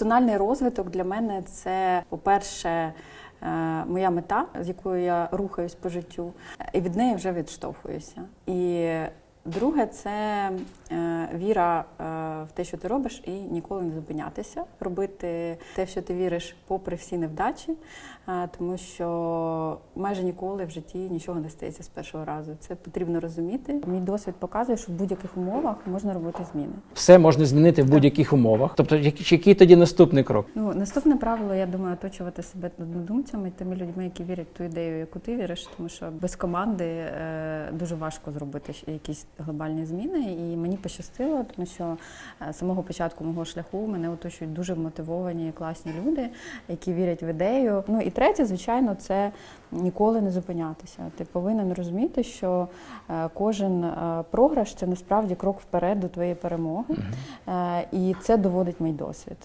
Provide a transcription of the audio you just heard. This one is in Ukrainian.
Персональний розвиток для мене це, по-перше, е, моя мета, з якою я рухаюсь по життю, і від неї вже відштовхуюся. І друге це е, віра е, в те, що ти робиш, і ніколи не зупинятися, робити те, що ти віриш, попри всі невдачі, е, тому що майже ніколи в житті нічого не стається з першого разу. Це потрібно розуміти. Мій досвід показує, що в будь-яких умовах можна робити зміни. Все можна змінити в будь-яких умовах. Тобто, який, тоді наступний крок? Ну, наступне правило, я думаю, оточувати себе однодумцями, тими людьми, які вірять в ту ідею, яку ти віриш, тому що без команди дуже важко зробити якісь глобальні зміни. І мені пощастило, тому що е, з самого початку мого шляху мене оточують дуже вмотивовані, класні люди, які вірять в ідею. Ну і третє, звичайно, це ніколи не зупинятися. Ти повинен розуміти, що е, кожен е, програш це насправді крок вперед до твоєї перемоги, і це доводить мій досвід.